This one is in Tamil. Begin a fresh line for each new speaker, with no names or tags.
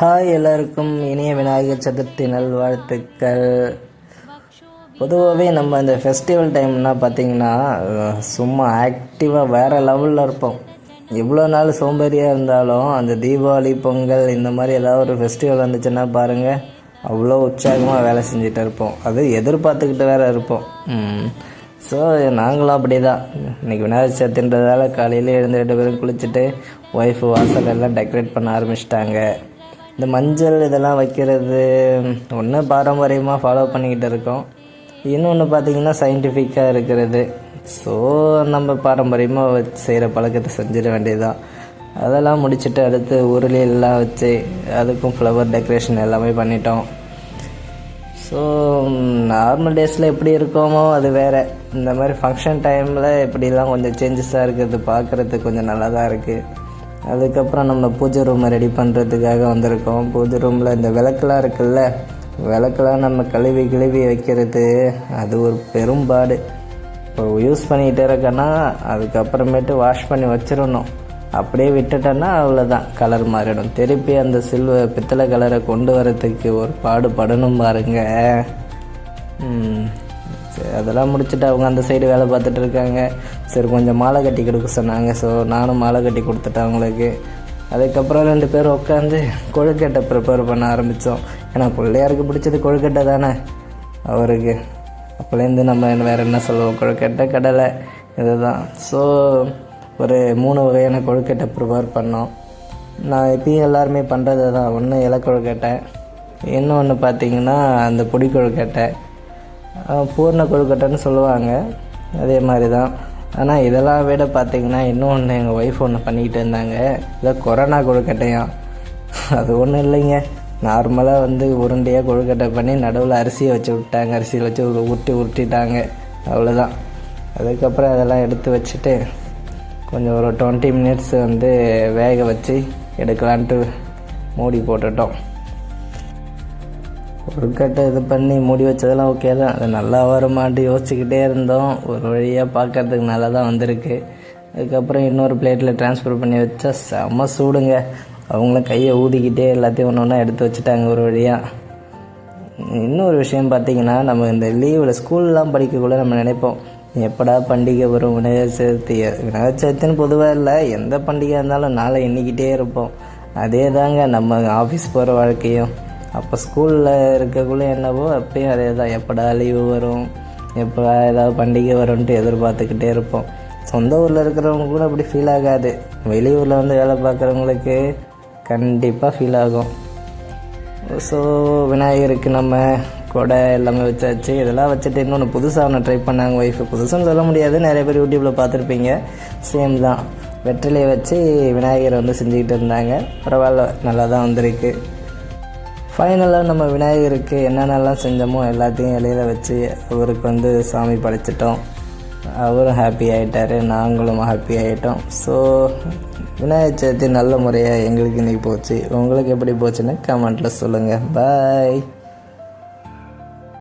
ஹாய் எல்லாருக்கும் இனிய விநாயகர் சதுர்த்தி நல்வாழ்த்துக்கள். பொதுவாகவே நம்ம இந்த ஃபெஸ்டிவல் டைம்னா பார்த்திங்கன்னா சும்மா ஆக்டிவாக வேறு லெவலில் இருப்போம். எவ்வளோ நாள் சோம்பேறியாக இருந்தாலும் அந்த தீபாவளி பொங்கல் இந்த மாதிரி ஏதாவது ஒரு ஃபெஸ்டிவல் வந்துச்சுன்னா பாருங்கள் அவ்வளோ உற்சாகமாக வேலை செஞ்சுட்டு இருப்போம். அது எதிர்பார்த்துக்கிட்டு வேறு இருப்போம். ஸோ நாங்களும் அப்படி தான் இன்றைக்கி விநாயகர் சதுர்த்தின்றதால காலையில் எழுந்து ரெண்டு பேரும் குளிச்சுட்டு ஒய்ஃபு வாசல் எல்லாம் டெக்கரேட் பண்ண ஆரம்பிச்சிட்டாங்க. இந்த மஞ்சள் இதெல்லாம் வைக்கிறது ஒன்று பாரம்பரியமாக ஃபாலோ பண்ணிக்கிட்டு இருக்கோம். இன்னொன்று பார்த்திங்கன்னா சயின்டிஃபிக்காக இருக்கிறது. ஸோ நம்ம பாரம்பரியமாக வச்சு செய்கிற பழக்கத்தை செஞ்சிட வேண்டியதுதான். அதெல்லாம் முடிச்சுட்டு அடுத்து உருளி எல்லாம் வச்சு அதுக்கும் ஃப்ளவர் டெக்கரேஷன் எல்லாமே பண்ணிட்டோம். ஸோ நார்மல் டேஸில் எப்படி இருக்கோமோ அது வேறு. இந்த மாதிரி ஃபங்க்ஷன் டைமில் இப்படிலாம் கொஞ்சம் சேஞ்சஸாக இருக்கிறது பார்க்குறதுக்கு கொஞ்சம் நல்லா தான் இருக்குது அதுக்கப்புறம் நம்ம பூஜை ரூமை ரெடி பண்ணுறதுக்காக வந்திருக்கோம். பூஜை ரூமில் இந்த விளக்கெலாம் இருக்குல்ல விளக்கெலாம் நம்ம கழுவி கழுவி வைக்கிறது அது ஒரு பெரும்பாடு இப்போ யூஸ் பண்ணிக்கிட்டே இருக்கேன்னா அதுக்கப்புறமேட்டு வாஷ் பண்ணி வச்சிடணும். அப்படியே விட்டுட்டேன்னா அவ்வளோதான் கலர் மாறிடும். திருப்பி அந்த சில்வ பித்தளை கலரை கொண்டு வரதுக்கு ஒரு பாடுபடணும் பாருங்கள் அதெல்லாம் முடிச்சுட்டு அவங்க அந்த சைடு வேலை பார்த்துட்டு இருக்காங்க. சரி கொஞ்சம் மாலை கட்டி கொடுக்க சொன்னாங்க. ஸோ நானும் மாலை கட்டி கொடுத்துட்டேன் அவங்களுக்கு. அதுக்கப்புறம் ரெண்டு பேரும் உட்காந்து கொழுக்கட்டை ப்ரிப்பேர் பண்ண ஆரம்பித்தோம் ஏன்னா பிள்ளையாருக்கு பிடிச்சது கொழுக்கட்டை தானே? அவருக்கு. அப்போலேருந்து நம்ம வேறு என்ன சொல்லுவோம்? கொழுக்கட்டை கடலை. இதுதான். ஸோ ஒரு மூணு வகையான கொழுக்கட்டை ப்ரிப்பேர் பண்ணோம். நான் இப்பயும் எல்லாருமே பண்ணுறது தான் ஒன்று இலை கொழுக்கட்டை. இன்னொன்று பார்த்தீங்கன்னா அந்த பொடி கொழுக்கட்டை. பூர்ண கொழுக்கட்டைன்னு சொல்லுவாங்க. அதே மாதிரி தான் ஆனால் இதெல்லாம் விட பார்த்திங்கன்னா இன்னும் ஒன்று எங்கள் ஒய்ஃப் ஒன்று பண்ணிக்கிட்டு இருந்தாங்க. இதை கொரோனா கொழுக்கட்டையாம் அது ஒன்றும் இல்லைங்க. நார்மலாக வந்து உருண்டையாக கொழுக்கட்டை பண்ணி நடுவில் அரிசியை வச்சு விட்டாங்க. அரிசியில் வச்சு உருட்டி உருட்டிட்டாங்க. அவ்வளோதான் அதுக்கப்புறம் அதெல்லாம் எடுத்து வச்சுட்டு கொஞ்சம் ஒரு டுவெண்ட்டி மினிட்ஸ் வந்து வேக வச்சு எடுக்கலான்ட்டு மூடி போட்டுட்டோம். கொழுக்கட்டை இது பண்ணி மூடி வச்சதெல்லாம் ஓகே தான். அது நல்லா வருமாட்டு யோசிச்சுக்கிட்டே இருந்தோம். ஒரு வழியாக பார்க்கறதுக்கு நல்லா தான் வந்திருக்கு. அதுக்கப்புறம் இன்னொரு பிளேட்டில் ட்ரான்ஸ்ஃபர் பண்ணி வச்சா செம்ம சூடுங்க. அவங்களும் கையை ஊதிக்கிட்டே எல்லாத்தையும் ஒன்று ஒன்றா எடுத்து வச்சுட்டாங்க ஒரு வழியாக இன்னொரு விஷயம் பார்த்தீங்கன்னா நம்ம இந்த லீவில் ஸ்கூல்லாம் படிக்கக்குள்ளே நம்ம நினைப்போம். எப்படா பண்டிகை வரும்? விநாயகர் சதுர்த்தி விநாயகர் சதுர்த்தின்னு பொதுவாக இல்லை எந்த பண்டிகையாக இருந்தாலும் நாளை எண்ணிக்கிட்டே இருப்போம். அதே தாங்க நம்ம ஆஃபீஸ் போகிற வாழ்க்கையும். அப்போ ஸ்கூலில் இருக்கக்குள்ளே என்னவோ அப்பயும் அதே தான் எப்படா லீவு வரும்? எப்படா ஏதாவது பண்டிகை வரும்ன்ட்டு எதிர்பார்த்துக்கிட்டே இருப்போம். சொந்த ஊரில் இருக்கிறவங்க கூட அப்படி ஃபீல் ஆகாது. வெளியூரில் வந்து வேலை பார்க்குறவங்களுக்கு கண்டிப்பாக ஃபீல் ஆகும். ஸோ விநாயகருக்கு நம்ம கொடை எல்லாமே வச்சாச்சு. இதெல்லாம் வச்சுட்டு இன்னொன்று புதுசாக ஒன்று ட்ரை பண்ணாங்க ஒய்ஃபு புதுசுன்னு சொல்ல முடியாது. நிறைய பேர் யூடியூப்பில் பார்த்துருப்பீங்க. சேம் தான். வெற்றிலையை வச்சு விநாயகரை வந்து செஞ்சுக்கிட்டு இருந்தாங்க. பரவாயில்ல. நல்லா தான் வந்திருக்கு. ஃபைனலாக நம்ம விநாயகருக்கு என்னென்னலாம் செஞ்சோமோ எல்லாத்தையும் இலையில வச்சு அவருக்கு வந்து சாமி படைச்சிட்டோம். அவரும் ஹாப்பி ஆகிட்டார் நாங்களும் ஹாப்பி ஆகிட்டோம் ஸோ விநாயகர் சதுர்த்தி நல்ல முறையாக எங்களுக்கு இன்றைக்கி போச்சு. உங்களுக்கு எப்படி போச்சுன்னு கமெண்ட்டில் சொல்லுங்கள் பாய்